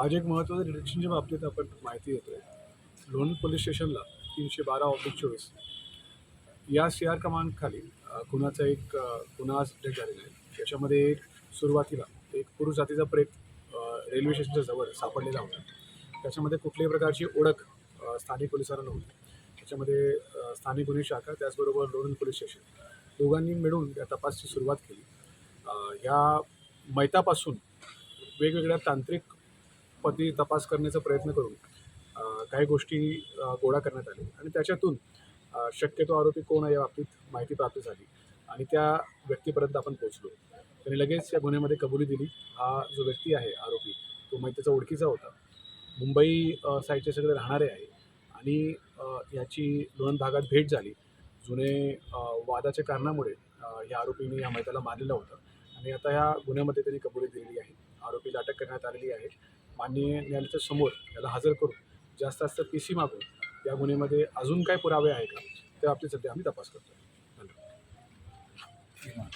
आज एक महत्त्वाचं डिटेक्शनच्या बाबतीत आपण माहिती देतोय लोणंद पोलीस स्टेशनला तीनशे बारा ऑफिस चोवीस. या सी आर क्रमांकाखाली गुन्हाचा एक गुन्हा डिटेक्ट झालेला आहे त्याच्यामध्ये एक सुरुवातीला एक पुरुष जातीचा प्रेत रेल्वे स्टेशनच्या जवळ सापडलेला होता. त्याच्यामध्ये कुठल्याही प्रकारची ओळख स्थानिक पोलिसांना नव्हती. त्याच्यामध्ये स्थानिक गुन्हे शाखा त्याचबरोबर लोणंद पोलीस स्टेशन. दोघांनी मिळून त्या तपासची सुरुवात केली. ह्या मैतापासून वेगवेगळ्या तांत्रिक पती तपास करण्याचा प्रयत्न करून काही गोष्टी गोळा करण्यात आले आणि त्याच्यातून शक्यतो आरोपी कोण आहे या बाबतीत माहिती प्राप्त झाली. आणि त्या व्यक्तीपर्यंत आपण पोहोचलो. त्यांनी लगेच या गुन्ह्यामध्ये कबुली दिली. हा जो व्यक्ती आहे आरोपी तो मैत्रीचा ओळखीचा होता. मुंबई साईडचे सगळे राहणारे आहे. आणि याची लोणंद भागात भेट झाली. जुने वादाच्या कारणामुळे या आरोपीने या मैत्याला मारलेलं होतं. आणि आता या गुन्ह्यामध्ये त्यांनी कबुली दिलेली आहे. आरोपीला अटक करण्यात आलेली आहे. माननीय न्यायालयाच्या समोर याला हजर करून जास्त जास्त पी सी मागून या गुन्ह्यामध्ये अजून काय पुरावे आहे का? ते आपली सध्या आम्ही तपास करतो धन्यवाद.